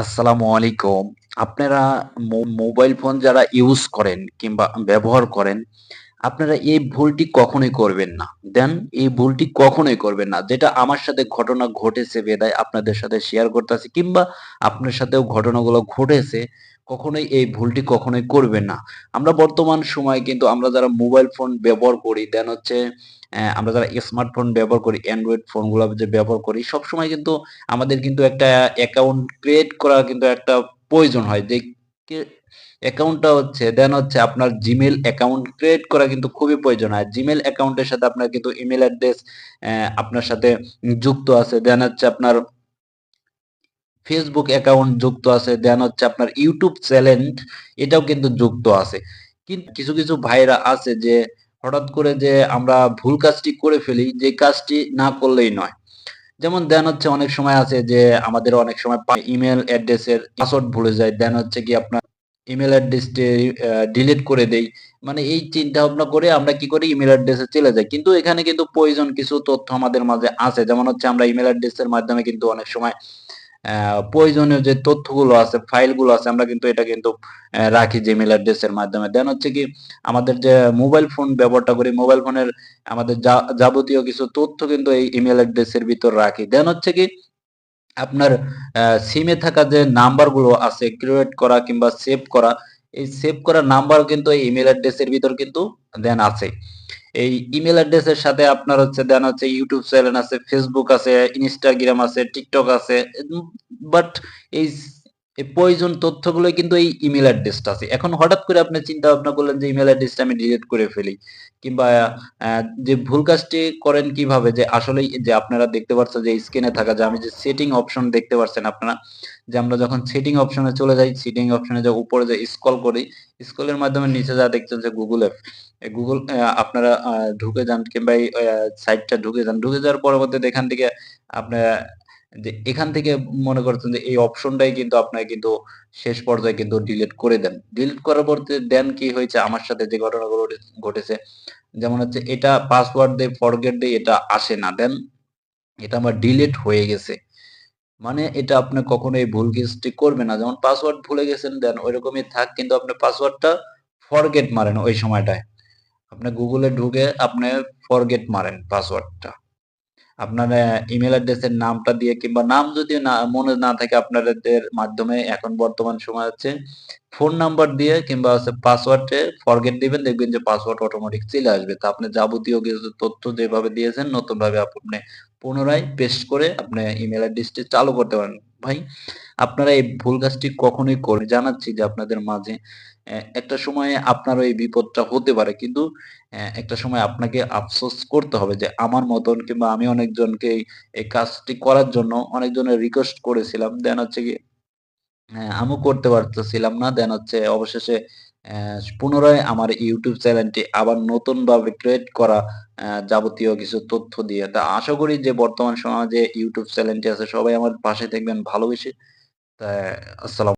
আসসালামু আলাইকুম। আপনারা মোবাইল ফোন যারা ইউজ করেন কিংবা ব্যবহার করেন, আপনারা এই ভুলটি কখনোই করবেন না। দেন এই ভুলটি কখনোই করবেন না। যেটা আমার সাথে ঘটনা ঘটেছে বেদায় আপনাদের সাথে শেয়ার করতেছি কিংবা আপনার সাথেও ঘটনাগুলো ঘটেছে, কখনোই এই ভুলটি কখনোই করবেন না। আমরা বর্তমান সময়ে কিন্তু আমরা যারা মোবাইল ফোন ব্যবহার করি, দেন হচ্ছে আমরা যারা স্মার্টফোন ব্যবহার করি, অ্যান্ড্রয়েড ফোনগুলো যে ব্যবহার করি, সবসময় কিন্তু আমাদের কিন্তু একটা অ্যাকাউন্ট ক্রিয়েট করা কিন্তু একটা প্রয়োজন হয়। যে অ্যাকাউন্টটা হচ্ছে দেন হচ্ছে আপনার জিমেল অ্যাকাউন্ট ক্রিয়েট করা কিন্তু খুবই প্রয়োজন হয়। জিমেল অ্যাকাউন্টের সাথে আপনার কিন্তু ইমেইল অ্যাড্রেস আপনার সাথে যুক্ত আছে। দেন হচ্ছে আপনার Facebook অ্যাকাউন্ট যুক্ত আছে। দেন হচ্ছে আপনার YouTube চ্যানেল এটাও কিন্তু যুক্ত আছে। কিন্তু কিছু, কিছু ভাইরা আছে যে হঠাৎ করে যে আমরা ভুল কাজটি করে ফেলি, যে কাজটি না করলেই নয়। যেমন দেন হচ্ছে অনেক সময় আছে যে আমাদের অনেক সময় পা ইমেইল অ্যাড্রেসের পাসওয়ার্ড ভুলে যায় দেন হচ্ছে কি আপনার ইমেল অ্যাড্রেসটি ডিলিট করে দেই। মানে এই চিন্তা ভাবনা করে আমরা কি করি ইমেইল অ্যাড্রেসে চলে যাই। কিন্তু এখানে কিন্তু প্রয়োজন কিছু তথ্য আমাদের মাঝে আছে। যেমন হচ্ছে আমরা ইমেইল অ্যাড্রেসের মাধ্যমে কিন্তু অনেক সময় প্রয়োজনীয় যে তথ্যগুলো আছে, ফাইলগুলো আছে আমরা কিন্তু এটা কিন্তু রাখি Gmail অ্যাড্রেসের মাধ্যমে। দেন হচ্ছে কি আমাদের যে মোবাইল ফোন ব্যবহারটা করি, মোবাইল ফোনের আমাদের যাবতীয় কিছু তথ্য কিন্তু এই ইমেইল অ্যাড্রেসের ভিতর রাখি। দেন হচ্ছে কি আপনার সিমে থাকা যে নাম্বারগুলো আছে ক্রিয়েট করা কিংবা সেভ করা, এই সেভ করা নাম্বার কিন্তু এই ইমেইল অ্যাড্রেসের ভিতর কিন্তু দেন আছে। এই ইমেল অ্যাড্রেসের সাথে আপনার হচ্ছে দেন হচ্ছে ইউটিউব চ্যানেল আছে, ফেসবুক আছে, ইনস্টাগ্রাম আছে, টিকটক আছে। বাট এই এই প্রয়োজন তথ্যগুলোই কিন্তু এই ইমেইল অ্যাড্রেসটা আছে। এখন হঠাৎ করে আপনি চিন্তা ভাবনা করলেন যে ইমেইল অ্যাড্রেসটা আমি ডিলিট করে ফেলি। কিংবা যে ভুল কাজটি করেন কীভাবে? যে আসলেই যে আপনারা দেখতে পাচ্ছেন যে স্ক্রিনে থাকা যে আমি যে সেটিং অপশন দেখতে পাচ্ছেন আপনারা। যে আমরা যখন সেটিং অপশনে চলে যাই, সেটিং অপশনে যে উপরে যে স্ক্রল করি, স্ক্রলের মাধ্যমে নিচে যা দেখছেন যে গুগল অ্যাপ। Google আপনারা ঢুকে যান কিংবা এই সাইটটা ঢুকে যান। ঢুকে যাওয়ার পরবর্তীতে এখান থেকে আপনারা যে এখান থেকে মনে করছেন যে এই অপশনটাই কিন্তু আপনার কিন্তু শেষ পর্যায়ে কিন্তু ডিলিট করে দেন। ডিলিট করার পরতে দেন কি হয়েছে আমার সাথে যে ঘটনাগুলো ঘটে, ঘটেছে। যেমন হচ্ছে এটা পাসওয়ার্ড দিয়ে ফরগেট দিয়ে এটা আসে না। দেন এটা আমার ডিলিট হয়ে গেছে। মানে এটা আপনি কখনো এই ভুল কাজটি করবে না। যেমন পাসওয়ার্ড ভুলে গেছেন, দেন ঐরকমই থাক, কিন্তু আপনি পাসওয়ার্ডটা ফরগেট মারেন ওই সময়টায়। আপনি গুগলে ঢুকে আপনি ফরগেট মারেন পাসওয়ার্ডটা। আপনার ইমেল অ্যাড্রেসের নামটা দিয়ে কিংবা নাম যদি না, মনে না থাকে আপনাদের মাধ্যমে এখন বর্তমান সময় হচ্ছে ফোন নাম্বার দিয়ে কিংবা হচ্ছে পাসওয়ার্ডে ফরগেট দিবেন, দেখবেন যে পাসওয়ার্ড অটোমেটিক চলে আসবে। তা আপনি যাবতীয় কিছু তথ্য যেভাবে দিয়েছেন, নতুনভাবে আপনি পুনরায় পেস্ট করে আপনি ইমেল অ্যাড্রেসটি চালু করতে পারেন। ভাই আপনারা এই ভুল কাজটি কখনোই করে জানাচ্ছি যে আপনাদের মাঝে একটা সময়ে আপনারও এই বিপদটা হতে পারে। কিন্তু একটা সময় আপনাকে আফসোস করতে হবে যে আমার মতন কিংবা আমি অনেকজনকে এই, কাজটি করার জন্য অনেকজনের রিকোয়েস্ট করেছিলাম। দেন হচ্ছে কি হ্যাঁ, আমিও করতে পারতেছিলাম না। দেন হচ্ছে অবশেষে পুনরায় আমার ইউটিউব চ্যানেলটি আবার নতুনভাবে ক্রিয়েট করা যাবতীয় কিছু তথ্য দিয়ে। তা আশা করি যে বর্তমান সমাজে ইউটিউব চ্যানেলটি আছে, সবাই আমার পাশে দেখবেন ভালোবেসে। তা, আসসালাম